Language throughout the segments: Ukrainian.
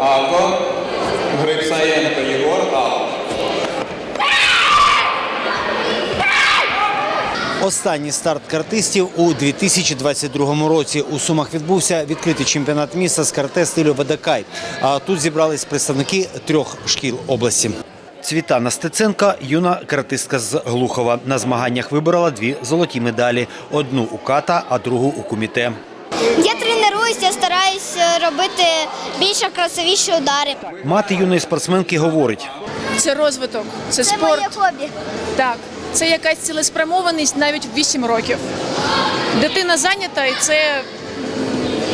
Авко. Грицаєнко Єгор. Останній старт картистів у 2022 році. У Сумах відбувся відкритий чемпіонат міста з карате стилю Ведакай. А тут зібрались представники трьох шкіл області. Цвітана Стеценка – юна каратистка з Глухова. На змаганнях виборола дві золоті медалі. Одну у ката, а другу у куміте. Я тренуюся, я стараюсь е, робити більш красивіші удари. Мати юної спортсменки говорить, Це розвиток, це, Це спорт. моє хобі. Так, це якась цілеспрямованість навіть в 8 років. Дитина зайнята, і це,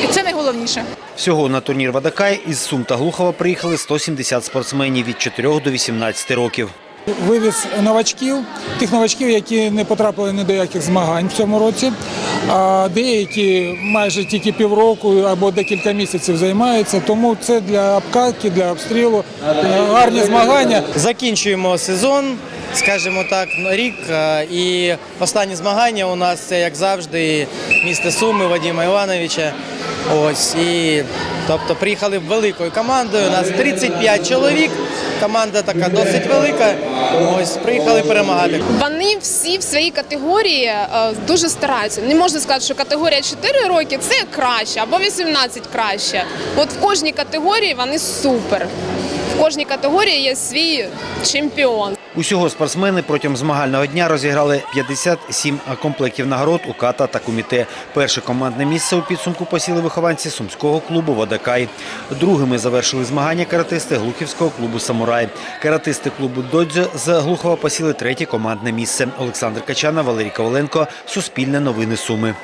і це найголовніше. Всього на турнір Вадакай із Сум та Глухова приїхали 170 спортсменів від 4 до 18 років. Вивіз новачків, тих новачків, які не потрапили ні до яких змагань в цьому році. А деякі майже тільки півроку або декілька місяців займаються. Тому це для обкатки, для обстрілу е, гарні змагання. Закінчуємо сезон, скажімо так, рік. е, І останні змагання у нас це як завжди місто Суми Вадима Івановича. Ось і тобто приїхали великою командою. У нас 35 чоловік. Команда така досить велика. Ось приїхали перемагати. Вони всі в своїй категорії е, дуже стараються. Не можна сказати, що категорія 4 роки це краще або 18 краще. От в кожній категорії вони супер. В кожній категорії є свій чемпіон. Усього спортсмени протягом змагального дня розіграли 57 комплектів нагород у ката та куміте. Перше командне місце у підсумку посіли вихованці сумського клубу Водакай. Другими завершили змагання каратисти Глухівського клубу Самурай. Каратисти клубу Додзьо з Глухова посіли третє командне місце. Олександр Качана, Валерій Коваленко. Суспільне новини Суми.